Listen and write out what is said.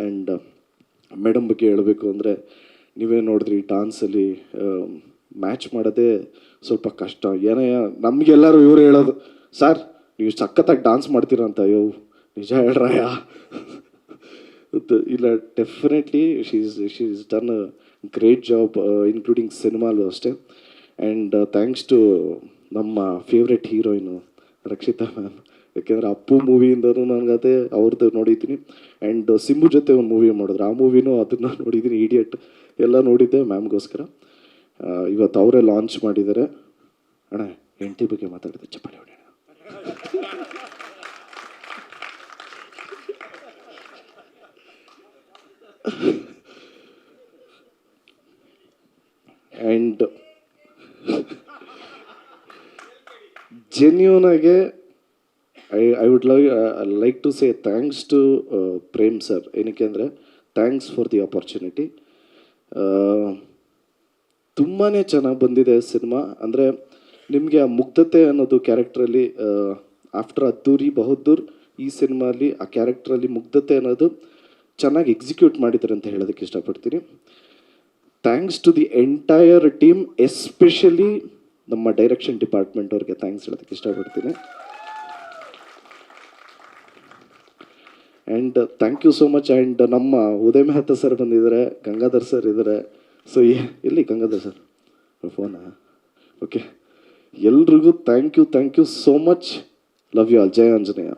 And madam ಬಗ್ಗೆ ಹೇಳಬೇಕು ಅಂದರೆ ನೀವೇ ನೋಡಿದ್ರಿ ಡಾನ್ಸಲ್ಲಿ ಮ್ಯಾಚ್ ಮಾಡೋದೇ ಸ್ವಲ್ಪ ಕಷ್ಟ. ಏನೇ, ನಮಗೆಲ್ಲರೂ ಇವ್ರು ಹೇಳೋದು ಸರ್ ನೀವು ಸಖತ್ತಾಗಿ ಡಾನ್ಸ್ ಮಾಡ್ತೀರಾ ಅಂತ. ಅಯ್ಯೋ, ನಿಜ ಹೇಳ್ರಯ್ಯ ಇಲ್ಲ definitely she's she's done great job including ಸಿನಿಮಾಲು ಅಷ್ಟೇ. ಆ್ಯಂಡ್ ಥ್ಯಾಂಕ್ಸ್ ಟು ನಮ್ಮ ಫೇವ್ರೆಟ್ ಹೀರೋಯಿನು ರಕ್ಷಿತಾ. ಮ್ಯಾಮ್ ಯಾಕೆಂದರೆ ಅಪ್ಪು ಮೂವಿಯಿಂದನೂ ನನಗದೇ ಅವ್ರದ್ದು ನೋಡಿದ್ದೀನಿ. ಆ್ಯಂಡ್ ಸಿಂಬು ಜೊತೆ ಒಂದು ಮೂವಿ ಮಾಡಿದ್ರು. ಆ ಮೂವಿನೂ ಅದನ್ನು ನೋಡಿದ್ದೀನಿ ಇಡಿಯಟ್ ಎಲ್ಲ ನೋಡಿದ್ದೆ ಮ್ಯಾಮ್ಗೋಸ್ಕರ. ಇವತ್ತು ಅವರೇ ಲಾಂಚ್ ಮಾಡಿದ್ದಾರೆ. ಅಣ್ಣ, ಹೆಂಡತಿ ಬಗ್ಗೆ ಮಾತಾಡಿದೆ. ಚಪ್ಪಾಳೆ ಹೊಡೆಯೋಣ. ಆ್ಯಂಡ್ ಜೆನ್ಯೂನ್ ಆಗಿ I I would love like to say thanks to Prem sir ಏನಕ್ಕೆ ಅಂದರೆ ಥ್ಯಾಂಕ್ಸ್ ಫಾರ್ ದಿ ಆಪರ್ಚುನಿಟಿ ತುಂಬಾ ಚೆನ್ನಾಗಿ ಬಂದಿದೆ ಸಿನಿಮಾ ಅಂದರೆ ನಿಮಗೆ ಆ ಮುಗ್ಧತೆ ಅನ್ನೋದು ಕ್ಯಾರೆಕ್ಟ್ರಲ್ಲಿ ಆಫ್ಟರ್ ಅದ್ದೂರಿ ಬಹದ್ದೂರ್ ಈ ಸಿನಿಮಾಲಿ ಆ ಕ್ಯಾರೆಕ್ಟ್ರಲ್ಲಿ ಮುಗ್ಧತೆ ಅನ್ನೋದು ಚೆನ್ನಾಗಿ ಎಕ್ಸಿಕ್ಯೂಟ್ ಮಾಡಿದ್ದಾರೆ ಅಂತ ಹೇಳೋದಕ್ಕೆ ಇಷ್ಟಪಡ್ತೀನಿ. Thanks to the entire team especially ನಮ್ಮ ಡೈರೆಕ್ಷನ್ ಡಿಪಾರ್ಟ್ಮೆಂಟ್ ಅವ್ರಿಗೆ ಥ್ಯಾಂಕ್ಸ್ ಹೇಳೋದಕ್ಕೆ ಇಷ್ಟಪಡ್ತೀನಿ. And thank you so much and ನಮ್ಮ ಉದಯ ಮೆಹತಾ ಸರ್ ಬಂದಿದ್ದಾರೆ, ಗಂಗಾಧರ್ ಸರ್ ಇದ್ದಾರೆ. ಸೊ ಎಲ್ಲಿ ಗಂಗಾಧರ್ ಸರ್ ಫೋನಾ ಓಕೆ ಎಲ್ರಿಗೂ thank you thank you so much love you all Jaya Anjaneya.